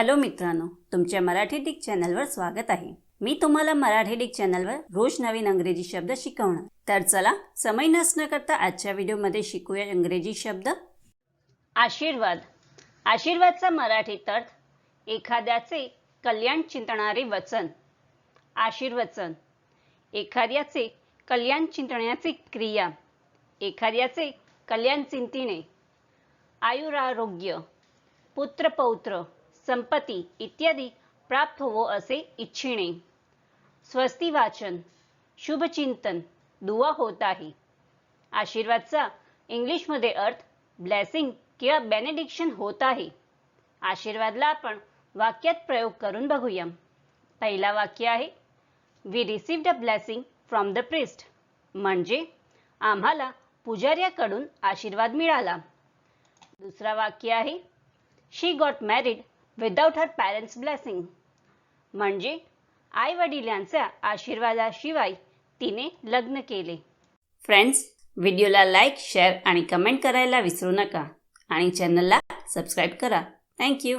Hello मित्रांनो तुमच्या Marathi Dick चॅनलवर स्वागत आहे. मी तुम्हाला मराठी डिक चॅनलवर रोज नवीन अंग्रेजी शब्द शिकवणार. तर चला समय नसणं करता आजच्या व्हिडिओमध्ये शिकूया इंग्रजी शब्द. आशीर्वाद. आशीर्वादचा मराठीत अर्थ एखाद्याचे कल्याण चिंतणारे वचन. आशीर्वचन. एखाद्याचे कल्याण चिंतण्याची क्रिया. एखाद्याचे कल्याण चिंतिणे. आयुरारोग्य. पुत्रपौत्र. संपत्ती इत्यादी प्राप्त होवो असे इच्छिणे. स्वस्ती वाचन शुभचिंतन दुवा होत आहे. आशीर्वादचा इंग्लिशमध्ये अर्थ ब्लेसिंग किंवा बेनेडिक्शन होत आहे. आशीर्वादला आपण वाक्यात प्रयोग करून बघूया पहिला वाक्य आहे we received a blessing from the priest म्हणजे आम्हाला पुजाऱ्याकडून आशीर्वाद मिळाला. दुसरा वाक्य आहे she got married without her parents blessing म्हणजे आई वडिलांच्या आशीर्वादाशिवाय तिने लग्न केले. फ्रेंड्स व्हिडिओला लाईक शेअर आणि कमेंट करायला विसरू नका. आणि चॅनलला सबस्क्राईब करा. थँक्यू